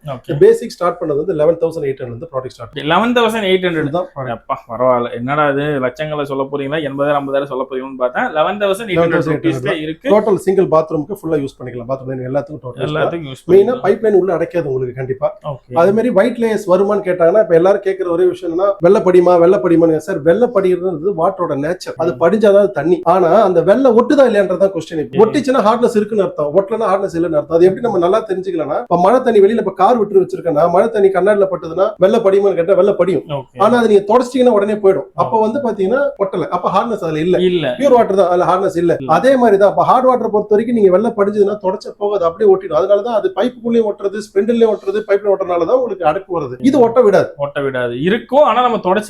பேசிக் ஸ்டார்ட் பண்ணது வந்து eleven thousand eight hundred product start eleven thousand eight hundred தான். அப்பா பரவாயில்ல. என்னடா இது? லட்சங்களை சொல்ல போறீங்களா? எண்பதாயிரம் ஐம்பதாயிரம் சொல்ல போறீங்கன்னு பார்த்தா லெவன் தௌசண்ட் எயிட் ஹண்ட்ரட் 11,800 ருபீஸ்ல இருக்கு. டோட்டல் சிங்கிள் பாத்ரூமுக்கு ஃபுல்லா யூஸ் பண்ணிக்கலாம். பாத்ரூம் எல்லாத்துக்கும் டோட்டல் எல்லாத்துக்கும் யூஸ் மெயினா பைப் லைன் உள்ள அடைக்காது உங்களுக்கு கண்டிப்பா. ஓகே அதே மாதிரி ஒயிட் லேயர்ஸ் வருமான்னு கேட்டாங்கன்னா இப்ப எல்லாரும் கேட்கிற ஒரே விஷயம் என்னன்னா வெள்ளப்படிமா வெள்ளப்படிமான்னு சார் வெள்ளப்படிறது வாட்டரோட நேச்சர் அது படிஞ்சாதான் தண்ணி. ஆனா அந்த வெள்ளை ஒட்டுதா இல்லையான்றதான் கொஸ்டின் இப்போ ஒட்டிச்சுன்னா ஹார்ட்னஸ் இருக்குன்னு அர்த்தம். ஒட்டலனா ஹார்ட்னஸ் இல்லைன்னு அர்த்தம். அது எப்படி நம்ம நல்லா தெரிஞ்சுக்கலாம்னா இப்ப மழை தண்ணி வெளியில இப்ப கார் விட்டு வச்சிருக்கேன்னா மழை தண்ணி கண்ணாடில பட்டதுன்னா வெள்ள படிமான்னு கேட்டா வெள்ள படியும். ஆனா அது நீங்க தொடச்சிட்டீங்கன்னா உடனே போயிடும். அப்ப வந்து பாத்தீங்கன்னா ஒட்டல. அப்ப ஹார்ட்னஸ் அதுல இல்ல. இல்ல. பியூர் வாட்டர் தான். அதுல ஹார்ட்னஸ் இல்ல. அதே மாதிரி தான் அப்ப ஹார்ட் வாட்டர் பொறுத்த வரைக்கும் நீங்க வெள்ள படிஞ்சதுன்னா தொடச்ச போகாது அப்படியே ஒட்டிடும். அதனால தான் அது பைப்புக்குள்ளேயும் ஒட்டுறது ஸ்பெண்டிலையும் ஒட்டுறது பைப்ல ஒட்டுறதுனால தான் உங்களுக்கு அடக்கு வருது. இது ஒட்ட விடாது. ஒட்ட விடாது. இருக்கும் ஆனா நம்ம தொடச்சு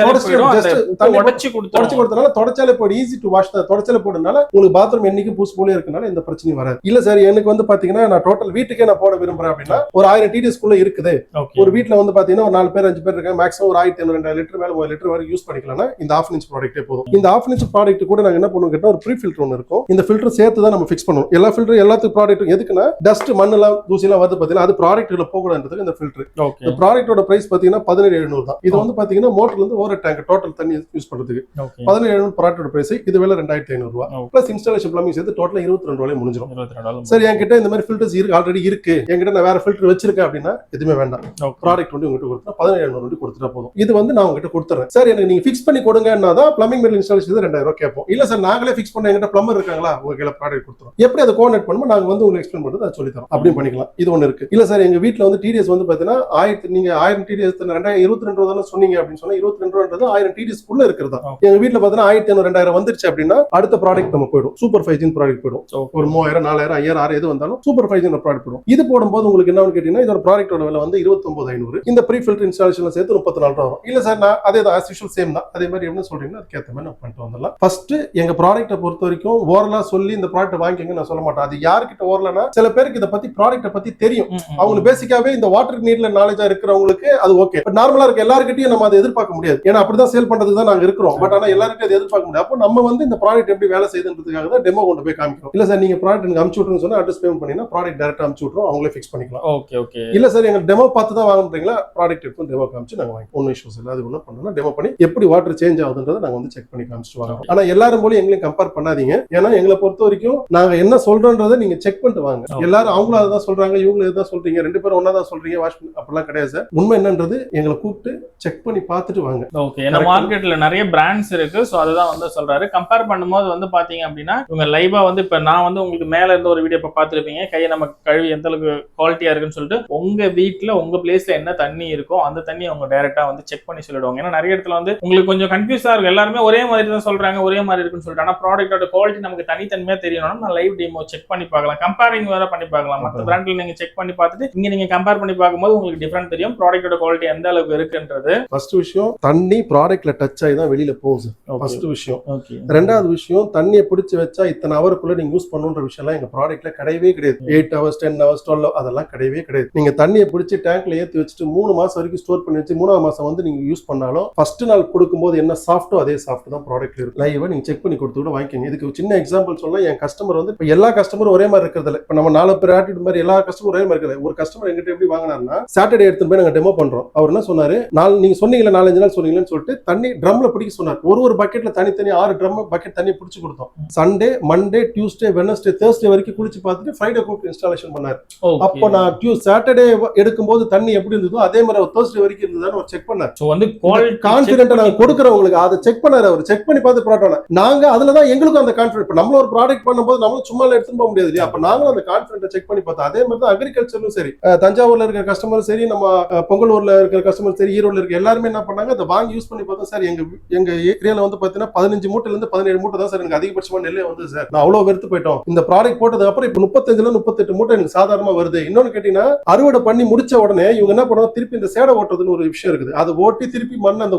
தொடச்சு கொடுத்தோம் கொடுத்தனால தொடச்சாலே போயிடும் ஈஸி டு வாஷ் தான். தொடச்சாலே போடுறதுனால உங்களுக்கு பாத்ரூம் என்னைக்கு பூஸ் போலே இருக்கனால எந்த பிரச்சனையும் வராது. இல்ல சார் எனக்கு வந்து பாத்தீங்கன்னா நான் டோட்டல் வீட்டுக்கே நான் போட விரும்புறேன் அப்படின்னா ஒரு ஆயிரம் டிடிஎஸ் குள்ள இருக்குது. ஒரு வீட்ல வந்து பாத்தீங்கன்னா ஒரு நாலு பேர் அஞ்சு பேர் இருக்காங்க. மேக்ஸிமம் ஒரு ஆயிரத்தி ஐநூறு ரெண்டாயிரம் லிட்டர் மேல ஒரு லிட்டர் வரை யூஸ் பண்ணிக்கலாம்னா இந்த ஆஃப் இன்ச் ப்ராடக்ட்டே போதும். இந்த ஆஃப் இன்ச் ப்ராடக்ட் கூட நாங்க என்ன பண்ணுவோம் கேட்டா ஒரு ப்ரீ ஃபில்டர் ஒன்று இருக்கும். இந்த ஃபில்டர் சேர்த்து தான் நம்ம ஃபிக்ஸ் பண்ணுவோம் எல்லா ஃபில்டர் எல்லாத்துக்கும் ப்ராடக்ட் எதுக்குன்னா டஸ்ட் மண்ணெல்லாம் தூசிலாம் வருது பாத்தீங்கன்னா அது ப்ராடக்ட்ல போகக்கூடாதுன்றதுக்கு இந்த ஃபில்டர் இந்த ப்ராடக்ட்டோட பிரைஸ் பாத்தீங்கன்னா பதினேழு எழுநூறு தான். இது வந்து பாத்தீங்கன்னா மோட்டர்ல இருந்து ஒரு டேங்க் டோட்டல் தண்ணி யூஸ் பண்றதுக்கு. பதினேழு ப்ராடக்ட்டோட பிரைஸ் இது வேலை ரெண்டாயிரத்தி ஐநூறு ரூபா. Okay. பிளஸ் இன்ஸ்டாலேஷன் பிளம்பிங் சேர்த்து டோட்டல் இருபத்தி ரெண்டு ரூபாய் முடிஞ்சிடும் சரி என்கிட்ட இந்த மாதிரி ஃபில்டர்ஸ் இருக்கு ஆல்ரெடி இருக்கு. என்கிட்ட நான் வேற ஃபில்டர் வச்சிருக்கேன் அப்படின்னா எதுவுமே வேண்டாம். ப்ராடக்ட் வந்து உங்ககிட்ட கொடுத்தா பதினேழு எழுநூறு கொடுத்துட்டா போதும். இது வந்து நான் உங்ககிட்ட கொடுத்துறேன். சார் எனக்கு நீங்க ஃபிக்ஸ் பண்ணி கொடுங்கன்னா தான் பிளம்பிங் மெட்டல் இன்ஸ்டாலேஷன் ரெண்டாயிரம் ரூபாய் கேட்போம். இல்ல சார் நாங்களே ஃபிக்ஸ் பண்ண எங்கிட்ட பிளம்பர் இருக்காங்களா? உங்க கையில ப்ராடக்ட் கொடுத்துரும் எப்படி அதை கோஆர்டினேட் பண்ணுமோ நாங்க வந்து உங்களுக்கு எக்ஸ்பிளைன் அதை சொல்லி தரோம். அப்படியும் பண்ணிக்கலாம். இது ஒன்று இருக்கு. இல்ல சார் எங்க வீட்ல வந்து டிடிஎஸ் வந்து பாத்தீங்கன்னா ஆயிரத்தி நீங்க ஆயிரம் டிடிஎஸ் ரெண்டாயிரம் இருபத்தி ரெண்டு ரூபா சொன்னீங்க அப்படின்னு சொன்னா இருபத்தி ரெண்டு ரூபான்றது ஆயிரம் டிடிஎஸ் குள்ள இருக்கிறதா. எங்க வீட்ல பார்த்தீங்கன்னா ஆயிரத்தி ஐநூறு ரெண்டாயிரம் வந்துருச்சு அப்படின்னா அடுத்த ப்ராடக்ட் நம்ம போயிடும். சூப்பர் ஃபைவ் ஜின் ப்ராடக்ட் போயிடும். ஒரு மூவாயிரம் நாலாயிரம் ஐயாயிரம் ஆறு எது வந்தாலும் சூப்பர் ஃபைவ் ஜின் ப்ராடக்ட் போயிடும். இது போடும்போது உங்களுக்கு என்ன கேட்டீங்கன்னா இதோட ப்ராடக்ட்டோட விலை வந்து இருபத்தொன்பது ஐநூறு. இந்த ப்ரீ ஃபில்டர் இன்ஸ்டாலேஷன்ல சேர்த்து முப்பத்தி நாலு ரூபா வரும். இல்ல சார் நான் அதே தான் ஆஸ் யூஷுவல் சேம் தான். அதே மாதிரி என்ன சொல்றீங்கன்னா அதுக்கேற்ற மாதிரி நம்ம பண்ணிட்டு வந்துடலாம். ஃபர்ஸ்ட் எங்க ப்ராடக்ட்டை பொறுத்த வரைக்கும் ஓரலா சொல்லி இந்த ப்ராடக்ட் வாங்கிக்கங்க நான் சொல்ல மாட்டேன். அது யார்கிட்ட ஓரலனா சில பேருக்கு இதை பத்தி ப்ராடக்ட்டை பத்தி தெரியும். அவங்களுக்கு பேசிக்காவே இந்த வாட்டர் நீட்ல நாலேஜா இருக்கிறவங்களுக்கு அது ஓகே பட் நார்மலா இருக்க எல்லாருக்கிட்டையும் நம்ம அதை எதிர்பார்க்க முடியாது. ஏன்னா அப்படிதான் சேல் பண்றதுக்கு தான் நாங்க இருக்கிறோம். பட் ஆனா எல்லாருக்கிட்டையும் அதை எதிர்பார்க்க முடியாது. அப்போ நம்ம வந்து இந்த ப்ராடக்ட் எப்படி வேலை செய்யுதுன்றதுக்காக தான் டெமோ கொண்டு போய் காமிக்கிறோம். இல்ல சார் நீங்க ப்ராடக்ட் எனக்கு அமுச்சு விட்டுருன்னு சொன்னா அட்ரஸ் பேமெண்ட் பண்ணினா ப்ராடக்ட் டேரக்டா அமுச்சு விட்டுரும் அவங்களே ஃபிக்ஸ் பண்ணிக்கலாம். ஓகே ஓகே இல்ல சார் எங்க டெமோ பார்த்து தான் வாங்குறீங்களா? ப்ராடக்ட் எடுத்து டெமோ காமிச்சு நாங்க வாங்கி ஒன்றும் இஷ்யூஸ் இல்லை. அது ஒன்றும் பண்ணணும் டெமோ பண்ணி எப்படி வாட்டர் சேஞ்ச் ஆகுதுன்றதை நாங்க வந்து செக் பண்ணி காமிச்சிட்டு வரோம். ஆனா எல்லாரும் போல எங்களையும் கம்பேர் பண்ணாதீங்க. ஏன்னா எங்களை பொறுத்த வரைக்கும் நாங்க என்ன சொல்றோன்றதை நீங்க செக் பண்ணிட்டு வாங்க. எல்லாரும் அவங்களும் அதான் சொல்றாங்க இவங்களும் இதுதான் சொல்றீங்க. ரெண்டு பேரும் ஒன்னா தான் சொல்றீங்க. வாஷ் அப்படிலாம் கிடையாது சார் உண்மை என்னன்றது எங்களை கூப்பிட்டு செக் பண்ணி பார்த்துட்டு வாங்க. ஓகே ஏன்னா. மார்க்கெட்ல நிறைய பிராண்ட்ஸ் இருக்கு. ஸோ அதுதான் வந்து சொல்றாரு. கம்பேர் பண்ணும்போது வந்து பாத்தீங்க அப்படின்னா இவங்க லைவா வந்து இப்ப நான் வந்து உங்களுக்கு மேல இருந்து ஒரு வீடியோ இப்ப பார்த்திருப்பீங்க. கையை நம்ம கழுவி எந்த அளவுக்கு குவாலிட்டியா இருக்குன்னு சொல்லிட்டு உங்க வீட்ல உங்க பிளேஸ்ல என்ன தண்ணி இருக்கோ அந்த தண்ணி அவங்க டைரக்டா வந்து செக் பண்ணி சொல்லிடுவாங்க. ஏன்னா நிறைய இடத்துல வந்து உங்களுக்கு கொஞ்சம் கன்ஃபியூஸா இருக்கும். எல்லாருமே ஒரே மாதிரி தான் சொல்றாங்க ஒரே மாதிரி இருக்குன்னு சொல்லிட்டு. ஆனா ப்ராடக்ட்டோட குவாலிட்டி நமக்கு தனித்தன்மையா தெரியணும்னா நான் லைவ் டெமோ செக் பண்ணி பார்க்கலாம். கம்பேரிங் வேற பண்ணி பார்க்கலாம். மற்ற பிராண்ட்ல நீங்க செக் பண்ணி பார்த்துட்டு இங்க நீங்க கம்பேர் பண்ணி பார்க்கும்போது உங்களுக்கு டிஃபரெண்ட் தெரியும். ப்ராடக்ட்டோட குவாலிட்டி எந்த அளவுக்கு இருக்குன்றது. ஃபர்ஸ்ட் விஷயம் தண்ணி ப்ராடக்ட்ல டச் ஆகி தான் வெளியில போகுது ஃபர்ஸ்ட் விஷயம். ரெண்டாவது விஷயம் தண்ணியை பிடிச்சி வச்சா இத்தனை ஹவருக்குள்ள நீங்க யூஸ் பண்ணுன்ற விஷயம்லாம் எங்க ப்ராடக்ட்ல கிடையவே கிடையாது. Eight hours ten hours twelve அதெல்லாம் கிடையவே கிடையாது. நீங்க தண்ணியை பிடிச்சி டேங்க்ல ஏத்தி வச்சுட்டு மூணு மாசம் வரைக்கும் ஸ்டோர் பண்ணி வச்சு மூணாவது மாசம் வந்து நீங்க யூஸ் பண்ணாலும் ஃபர்ஸ்ட் நாள் கொடுக்கும்போது என்ன சாஃப்ட்டோ அதே சாஃப்ட் தான் ப்ராடக்ட்ல இருக்கு லைவா நீங்க செக் பண்ணி கொடுத்து கூட வாங்கிக்கோங்க. இதுக்கு சின்ன எக்ஸாம்பிள் சொன்னா என் கஸ்டமர் வந்து இப்போ எல்லா கஸ்டமரும் ஒரே மாதிரி இருக்கிறது இப்போ நம்ம நாலு பேர் ஆட்டிட் மாதிரி எல்லா கஸ்டமரும் ஒரே மாதிரி இருக்கிறது ஒரு கஸ்டமர் எங்கிட்ட எப்படி வாங்கினாருன்னா சாட்டர்டே எடுத்துட்டு போய் நாங்க டெமோ பண்றோம். அவர் என்ன சொன்னாரு? நாலு நீங்க சொன்னீங்களா நாலஞ்சு நாள் சொன்னீங்கன்னு சொல்லிட்டு தண்ணி ட்ரம்ல பிடிக்க சொன்னார். ஒரு ஒரு பக்கெட்ல தனித்தனி ஆறு ட்ரம் பக்கெட் தண்ணி பிடிச்சு கொடுத்தோம். Sunday Monday Tuesday Wednesday Thursday வரைக்கும் குளிச்சு பார்த்துட்டு ஃப்ரைடே கூப்பிட்டு இன்ஸ்டாலேஷன் பண்ணாரு. அப்போ நான் டியூ சாட்டர்டே எடுக்கும்போது தண்ணி எப்படி இருந்ததோ அதே மாதிரி தேர்ஸ்டே வரைக்கும் இருந்ததான்னு செக் பண்ணார். சோ வந்து கொடுக்குறவங்களுக்கு அதை செக் பண்ணாரு அவர். செக் பண்ணி பார்த்து ப்ராடக்ட் நாங்க அதுல தான் எங்களுக்கும் அந்த கான்பிடன்ட் இப்போ நம்மள ஒரு ப்ராடக்ட் பண்ணும்போது நம்மளும் சும்மா எடுத்துட்டு போக முடியாது இல்லையா? அப்ப நாங்களும் அந்த கான்பிடன்ட் செக் பண்ணி பார்த்தோம். அதே மாதிரி தான் அக்ரிகல்ச்சரும் சரி. தஞ்சாவூர்ல இருக்கிற கஸ்டமர் சரி நம்ம பொங்கலூர்ல இருக்கிற கஸ்டமர் சரி ஈரோட்ல இருக்க எல்லாருமே என்ன பண்ணாங்க? அதை வாங்கி யூஸ் பண்ணி பார்த்தோம். சார் எங்க எங்க ஏரியால வந்து பாத்தீங்கன்னா பதினஞ்சு மூட்டைல இருந்து பதினேழு மூட்டை தான் சார் எனக்கு அதிகபட்சமா நெல்லே வந்து சார். நான் அவ்வளவு வெறுத்து போயிட்டோம். இந்த ப்ராடக்ட் போட்டதுக்கு அப்புறம் இப்போ முப்பத்தஞ்சுல முப்பத்தெட்டு மூட்டை எனக்கு சாதாரணமா வருது. இன்னொன்னு கேட்டீங்கன்னா அறுவடை பண்ணி முடிச்ச உடனே இவங்க என்ன பண்ணுவாங்க? திருப்பி இந்த சேடை ஓட்டுறதுன்னு ஒரு விஷயம் இருக்குது. அதை ஓட்டி திருப்பி மண் அந்த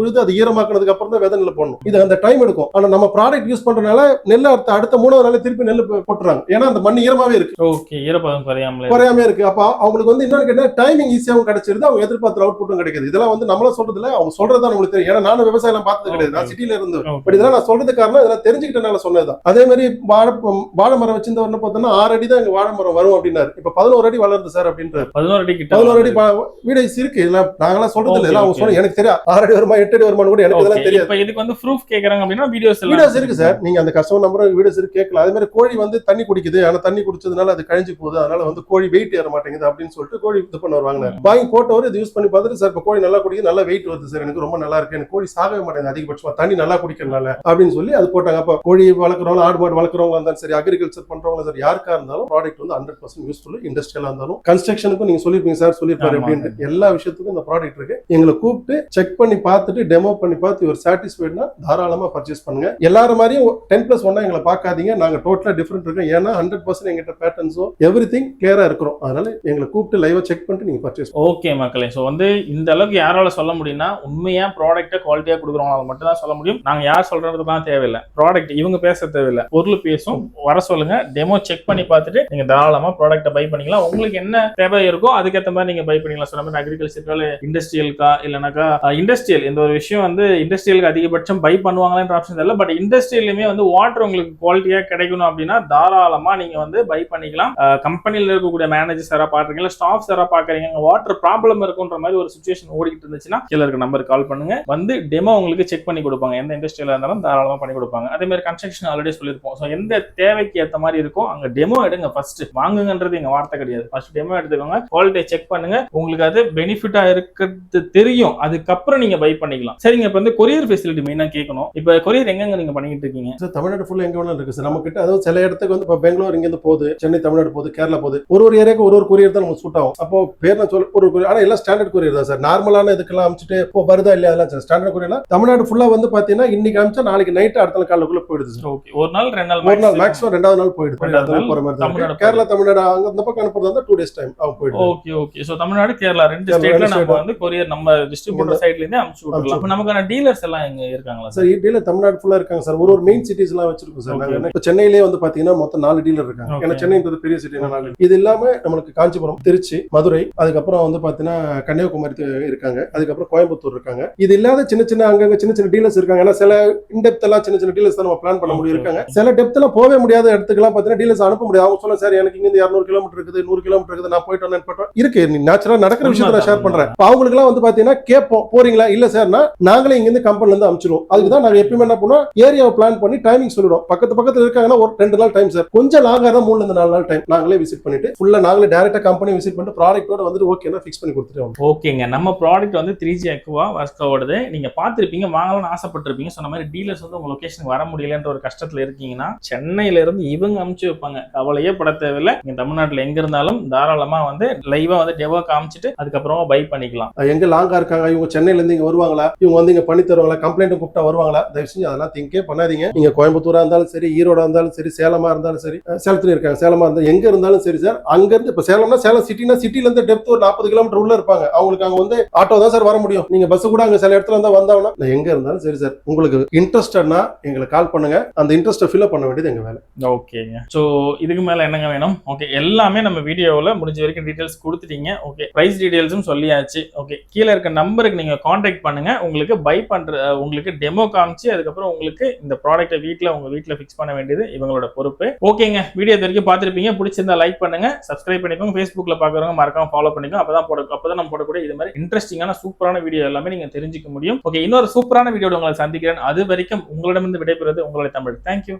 உழுது அது ஈரமாக்குனதுக்கு அப்புறம் தான் விதை நெல் போடணும். இது அந்த டைம் எடுக்கும். ஆனா நம்ம ப்ராடக்ட் யூஸ் பண்றதுனால நெல் அடுத்த அடுத்த மூணாவது நாளே திருப்பி நெல் போட்டுறாங்க. ஏன்னா அந்த மண் ஈரமாவே இருக்கு. ஓகே ஈரப்பதம் குறையாமலே குறையாம இருக்கு. அப்ப அவங்களுக்கு வந்து இன்னொன்னு கேட்டா டைமிங் ஈஸியாவும் கிடைச்சிருது. அவங்க எதிர்பார்த்த அவுட்புட்டும் கிடைக்குது. இதெல்லாம் வந்து நம்மள சொல்றது இல்ல அவங்க சொல்றதா நம்மளுக்கு தெரியும். ஏன்னா நானும் விவசாயம் பார்த்தது கிடையாது. நான் சிட்டில இருந்து பட் இதெல்லாம் நான் சொல்றது காரணம் இதெல்லாம் தெரிஞ்சுக்கிட்டனால சொன்னதுதான் அதே மாதிரி வாழை வாழை மரம் வச்சிருந்தவர்னு பார்த்தோம்னா ஆறு அடி தான் எங்க வாழை மரம் வரும் அப்படின்னாரு. இப்ப பதினோரு அடி வளருது சார் அப்படின்றாரு. பதினோரு அடி பதினோரு அடி வீடியோஸ் இருக்கு. இதெல்லாம் நாங்களாம் சொல்றது இல்ல. அவங்க. சொல்ல எனக்கு தெரியாது. ஆறு அடி வருமா எட்டு அடி வருமான்னு கூட எனக்கு இதெல்லாம் தெரியாது. இதுக்கு வந்து ப்ரூஃப் கேக்குறாங்க அப்படின்னா வீடியோஸ் வீடியோஸ் இருக்கு சார். நீங்க அந்த கஸ்டமர் நம்பர் வீடியோஸ் இருக்கு கேட்கலாம். அதே மாதிரி கோழி வந்து தண்ணி குடிக்குது. ஆனா தண்ணி குடிச்சதுனால அது கழிஞ்சு போகுது. அதனால வந்து கோழி வெயிட் ஏற மாட்டேங்குது அப்படின்னு சொல்லிட்டு கோழி இது பண்ண வருவாங்க. வாங்கி போட்டவர் இது யூஸ் பண்ணி பார்த்துட்டு சார் இப்போ கோழி நல்லா குடிக்குது. நல்லா வெயிட் வருது சார். எனக்கு ரொம்ப நல்லா இருக்கு. எனக்கு கோழி சாகவே மாட்டேங்குது. அதிகபட்சமா தண்ணி நல்லா குடிக்கிறதுனால அப்படின்னு சொல்லி அது போட்டாங்க. அப்ப கோழி வளர்க்குறவங்க ஆடு மாடு வளர்க்குறவங்க இருந்தாலும் சரி அக்ரிகல்ச்சர் பண்றவங்க சரி யாருக்கா இருந்தாலும் ப்ராடக்ட் வந்து ஹண்ட்ரட் பர்சன்ட் யூஸ்ஃபுல் இண்டஸ்ட்ரியலா இருந்தாலும் கன்ஸ்ட்ரக்ஷனுக்கும் நீங்க சொல்லிருப்பீங்க சார் சொல்லியிருப்பாரு ஆமா. அப்படின்ட்டு. எல்லா விஷயத்துக்கும் இந்த ப்ராடக்ட் இருக்கு. எங்களை கூப்பிட்டு செக் பண்ணி பார்த்துட்டு டெமோ பண்ணி பார்த்து ஒரு சாட்டிஸ்ஃபைட்னா தாராளமா பர்ச்சேஸ் பண்ணுங்க. எல்லாரும் மாதிரியும் டென் பிளஸ் ஒன்னா எங்களை பார்க்காதீங்க. நாங்க டோட்டலா டிஃப்ரெண்ட் இருக்கோம். ஏன்னா ஹண்ட்ரட் பர்சன்ட் எங்கிட்ட பேட்டர்ன்ஸோ எவ்ரி திங் கிளியரா இருக்கிறோம். அதனால எங்களை கூப்பிட்டு லைவா செக் பண்ணிட்டு நீங்க பர்ச்சேஸ் ஓகே மக்களே ஸோ வந்து இந்த அளவுக்கு யாரால சொல்ல முடியும்னா உண்மையா ப்ராடக்ட்டை குவாலிட்டியா கொடுக்குறவங்களால மட்டும் மட்டும் தான் சொல்ல முடியும். நாங்க யார் சொல்றதுலாம் தேவையில்லை. ப்ராடக்ட் இவங்க பேச தேவையில்லை. பொருள் பேசும். வர சொல்லுங்க. டெமோ செக் பண்ணி பார்த்துட்டு நீங்க தாராளமா ப்ராடக்ட்டை பை பண்ணிக்கலாம். உங்களுக்கு என்ன தேவை இருக்கோ அதுக்கேற்ற மாதிரி நீங்க பை பண்ணிக்கலாம். சொன்ன மாதிரி அக்ரிகல்ச்சருக்கா இல்லை இண்டஸ்ட்ரியலுக்கா இல்லைனாக்கா இண்டஸ்ட்ரியல் இந்த ஒரு விஷயம் வந்து இண்டஸ்ட்ரியலுக்கு அதிகபட்சம் பை பண்ணுவாங்களான்ற ஆப்ஷன் இல்லை பட் இண்டஸ்ட்ரியலுமே வந்து வாட்டர் உங்களுக்கு குவாலிட்டியா கிடைக்கணும் அப்படின்னா தாராளமா நீங்க வந்து பை பண்ணிக்கலாம். கம்பெனியில் இருக்கக்கூடிய மேனேஜர் சாரா பாக்குறீங்க ஸ்டாஃப் சாராக பாக்குறீங்க வாட்டர் ப்ராப்ளம் இருக்குன்ற மாதிரி ஒரு சுச்சுவேஷன் ஓடிக்கிட்டு இருந்துச்சுன்னா கீழே இருக்க நம்பருக்கு கால் பண்ணுங்க. வந்து டெமோ உங்களுக்கு செக் பண்ணி கொடுப்பாங்க. எந்த இண்டஸ்ட்ரியில இருந்தாலும் தாராளமா பண்ணி கொடுப்பாங்க. அதே மாதிரி கன்ஸ்ட்ரக்ஷன் ஆல்ரெடி சொல்லியிருப்போம். ஸோ எந்த தேவைக்கு ஏற்ற மாதிரி இருக்கோ அங்கே டெமோ எடுங்க ஃபர்ஸ்ட் வாங்குங்கன்றது எங்க வார்த்தை கிடையாது. ஃபர்ஸ்ட் டெமோ எடுத்துக்கோங்க. குவாலிட்டியை செக் பண்ணுங்க. உங்களுக்கு அது பெனிஃபிட்டாக இருக்கிறது தெரியும். அதுக்கப்புறம் நீங்க பை பண்ணிக்கலாம். சரிங்க இப்போ வந்து கொரியர் ஃபெசிலிட்டி மெயினாக கேட்கணும். இப்போ கொரியர் எங்கெங்க நீங்க பண்ணிக்கிட்டு இருக்கீங்க? சார் தமிழ்நாடு ஃபுல்லாக எங்கே வேணாலும் இருக்கு சார். நம்ம கிட்ட அதாவது சில இடத்துக்கு வந்து இப்போ பெங்களூர் இங்கேருந்து போகுது சென்னை தமிழ்நாடு போகுது கேரளா போகுது. ஒரு ஒரு ஏரியாக்கு ஒரு ஒரு கொரியர் தான் நமக்கு சூட் ஆகும். அப்போ பேர் நான் சொல்ல ஒரு ஆனால் எல்லாம் ஸ்டாண்டர்ட் கொரியர் தான் சார். நார்மலான இதுக்கெல்லாம் அமைச்சிட்டு இப்போ வருதா இல்லையா? அதெல்லாம் ஸ்டாண்டர்ட் கொரியர்லாம் தமிழ்நாடு ஃபுல்லா ஃபுல்லா வந்து பாத்தீங்கன்னா இன்னைக்கு அமிச்சா நாளைக்கு நைட் அடுத்த நாள் காலைக்குள்ள போயிடுது ஓகே ஒரு நாள் ரெண்டு நாள் ஒரு நாள். மேக்ஸிமம் ரெண்டாவது நாள் போயிடுது. ரெண்டாவது நாள் மாதிரி தான். கேரளா தமிழ்நாடு அங்க இந்த பக்கம் அனுப்புறது வந்து டூ டேஸ் டைம் அவங்க போயிடுது. Okay okay so Tamil Nadu Kerala ரெண்டு ஸ்டேட்ல நம்ம. வந்து கொரியர் நம்ம டிஸ்ட்ரிபியூட்டர் சைடுல இருந்து அனுப்பிச்சு விட்டுறலாம். அப்ப நமக்கான டீலர்ஸ் எல்லாம் எங்க இருக்காங்களா சார் டீலர் தமிழ்நாடு ஃபுல்லா இருக்காங்க சார் ஒரு ஒரு மெயின் சிட்டிஸ் எல்லாம் வச்சிருக்கோம் சார் நாங்க என்ன- இப்ப சென்னையிலே வந்து பாத்தீங்கன்னா மொத்தம் நாலு டீலர் இருக்காங்க. ஏன்னா சென்னைன்றது பெரிய சிட்டி நாலு இது இல்லாம நம்மளுக்கு காஞ்சிபுரம் திருச்சி மதுரை அதுக்கப்புறம் வந்து பாத்தீங்கன்னா கன்னியாகுமரி இருக்காங்க. அதுக்கப்புறம் கோயம்புத்தூர் இருக்காங்க. இது இல்லாத சின்ன சின்ன அங்கங்க சின்ன சின்ன டீலர்ஸ் இருக்காங்க. ஏன்னா சில இன்டெப்த் எல்லாம் சின்ன சின்ன டீலர்ஸ் தான் நம்ம பிளான் பண்ண முடியும் இருக்காங்க. சில டெப்த்ல எல்லாம் போகவே முடியாத இடத்துக்குலாம் பார்த்தீங்கன்னா டீலர்ஸ் அனுப்ப முடியாது. அவங்க சொல்ல சார் எனக்கு இங்க இருந்து இரநூறு கிலோமீட்டர் இருக்குது நூறு கிலோமீட்டர் இருக்குது நான் போயிட்டு வந்தேன் போயிட்டு வரேன். இருக்கு நேச்சுரலா நடக்கிற விஷயத்தை நான் ஷேர் பண்றேன். அவங்களுக்கு எல்லாம் வந்து பாத்தீங்கன்னா கேட்போம் போறீங்களா? இல்ல சார்னா நாங்களே இங்க இருந்து கம்பெனில இருந்து அனுப்பிச்சிருவோம். அதுக்கு தான் நாங்க எப்பயுமே என்ன பண்ணுவோம்? ஏரியாவை பிளான் பண்ணி டைமிங் சொல்லிடும் பக்கத்து பக்கத்துல இருக்காங்கன்னா ஒரு ரெண்டு நாள் டைம் சார் கொஞ்சம் லாங்கா தான் மூணுல இருந்து நாலு நாள் டைம் நாங்களே விசிட் பண்ணிட்டு ஃபுல்லா நாங்களே டேரக்டா கம்பெனி விசிட் பண்ணிட்டு ப்ராடக்ட்டோட வந்துட்டு ஓகேனா ஃபிக்ஸ் பண்ணி கொடுத்துருவோம் ஓகேங்க நம்ம ப்ராடக்ட் வந்து த்ரீ ஜி அக்வா வஸ்கோவோடது நீங்க பார்த்திருப்பீங்க. வாங்கலாம்னு ஆசைப்பட்டிருப்பீங்க. சொன்ன மாதிரி டீலர்ஸ் வந்து உங்க லொகேஷனுக்கு வர முடியலன்ற ஒரு கஷ்டத்துல இருக்கீங்கன்னா சென்னையில இருந்து இவங்க அமுச்சு வைப்பாங்க. கவலையே பட தேவையில்லை. நீங்க தமிழ்நாட்டுல எங்க இருந்தாலும் தாராளமா வந்து லைவா வந்து டெவோ காமிச்சிட்டு அதுக்கப்புறமா பை பண்ணிக்கலாம். எங்க லாங்கா இருக்காங்க இவங்க சென்னையில இருந்து இங்க வருவாங்களா? இவங்க வந்து இங்க பண்ணி தருவாங்களா? கம்ப்ளைண்ட் கூப்பிட்டா வருவாங்களா? தயவு செஞ்சு அதெல்லாம் திங்கே பண்ணாதீங்க. நீங்க கோயம்புத்தூரா இருந்தாலும் சரி ஈரோடா இருந்தாலும் சரி சேலமா இருந்தாலும் சரி சேலத்துல இருக்காங்க. சேலமா இருந்தாலும் எங்க இருந்தாலும் சரி சார் அங்க இருந்து இப்ப சேலம்னா சேலம் சிட்டினா சிட்டில இருந்து டெப்த் ஒரு நாற்பது கிலோமீட்டர் உள்ள இருப்பாங்க. அவங்களுக்கு அங்க வந்து ஆட்டோ தான் சார் வர முடியும். நீங்க பஸ் கூட அங்க சில இடத்துல இருந்தா வந்தாங்கன்னா எங்க இருந்தாலும் சரி சார் உங்களுக்கு இன்ட்ரெஸ்டட்னா எங்களுக்கு கால் பண்ணுங்க. அந்த இன்ட்ரெஸ்ட்டை ஃபில்அப் பண்ண வேண்டியது எங்கள் வேலை. ஓகேங்க. ஸோ இதுக்கு மேல என்னங்க வேணும்? ஓகே எல்லாமே நம்ம வீடியோவில் முடிஞ்ச வரைக்கும் டீட்டெயில்ஸ் கொடுத்துட்டீங்க. ஓகே ப்ரைஸ் டீட்டெயில்ஸும் சொல்லியாச்சு. ஓகே கீழே இருக்க நம்பருக்கு நீங்க காண்டாக்ட் பண்ணுங்க. உங்களுக்கு பை பண்ற உங்களுக்கு டெமோ காமிச்சு அதுக்கப்புறம் உங்களுக்கு இந்த ப்ராடக்ட்டை வீட்டில் உங்க வீட்டில் ஃபிக்ஸ் பண்ண வேண்டியது இவங்களோட பொறுப்பு. ஓகேங்க வீடியோ வரைக்கும் பார்த்துருப்பீங்க. பிடிச்சிருந்தா லைக் பண்ணுங்க. சப்ஸ்கிரைப் பண்ணிக்கோங்க. ஃபேஸ்புக்கில் பார்க்குறவங்க மறக்காம ஃபாலோ பண்ணிக்கோங்க. அப்பதான் போட அப்பதான் நம்ம போடக்கூடிய இது மாதிரி இன்ட்ரெஸ்டிங்கான சூப்பரான வீடியோ எல்லாமே நீங்கள் தெரிஞ்சுக்க முடியும். ஓகே இன்னொரு சூப்பரான வீடியோட உங்களை சந்திக்கிறேன். அது வரைக்கும் உங்களிடமிருந்து விடைபெறுவது உங்களுடைய தமிழ். தேங்க்யூ